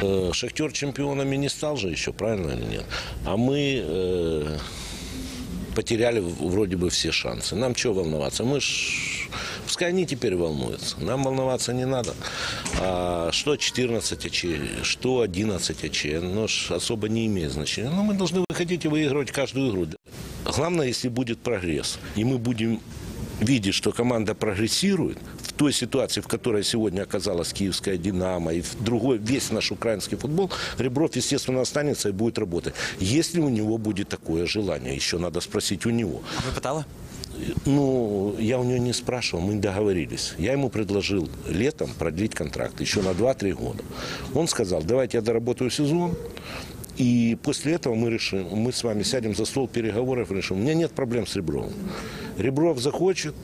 Э, Шахтер чемпионами не стал же еще, правильно или нет? А мы э, потеряли вроде бы все шансы. Нам чего волноваться? Мы ж... Пускай они теперь волнуются. Нам волноваться не надо. А что 14 очей, что 11 очей, ну ж особо не имеет значения. Но мы должны выходить и выигрывать каждую игру. Главное, если будет прогресс. И мы будем видеть, что команда прогрессирует в той ситуации, в которой сегодня оказалась киевская «Динамо» и в другой, весь наш украинский футбол, Ребров, естественно, останется и будет работать. Если у него будет такое желание, еще надо спросить у него. А ви питали? Ну, я у него не спрашивал, мы договорились. Я ему предложил летом продлить контракт еще на 2-3 года. Он сказал, давайте я доработаю сезон, и после этого мы решим, мы с вами сядем за стол переговоров и решим. У меня нет проблем с Ребровым. Ребров захочет,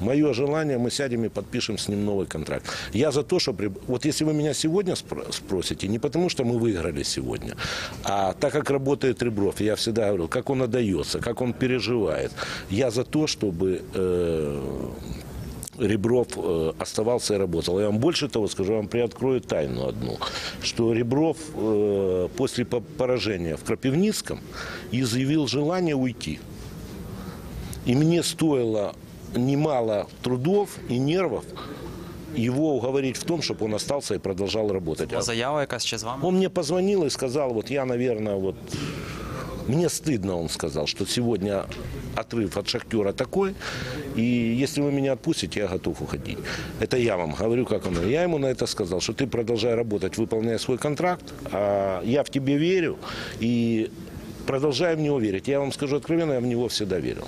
мое желание, мы сядем и подпишем с ним новый контракт. Я за то, чтобы... Вот если вы меня сегодня спро- спросите, не потому что мы выиграли сегодня, а так как работает Ребров, я всегда говорил, как он отдается, как он переживает. Я за то, чтобы... э, Ребров э, оставался и работал. Я вам больше того скажу, я вам приоткрою тайну одну, что Ребров э, после по- поражения в Крапивницком изъявил желание уйти. И мне стоило немало трудов и нервов его уговорить в том, чтобы он остался и продолжал работать. Заява якась ще з вами? Он мне позвонил и сказал, вот я, наверное, вот мне стыдно, он сказал, что сегодня отрыв от Шахтера такой, и если вы меня отпустите, я готов уходить. Это я вам говорю, как оно. Я ему на это сказал, что ты продолжай работать, выполняя свой контракт, а я в тебе верю, и Продолжаю в него верить. Я вам скажу откровенно, я в него всегда верил.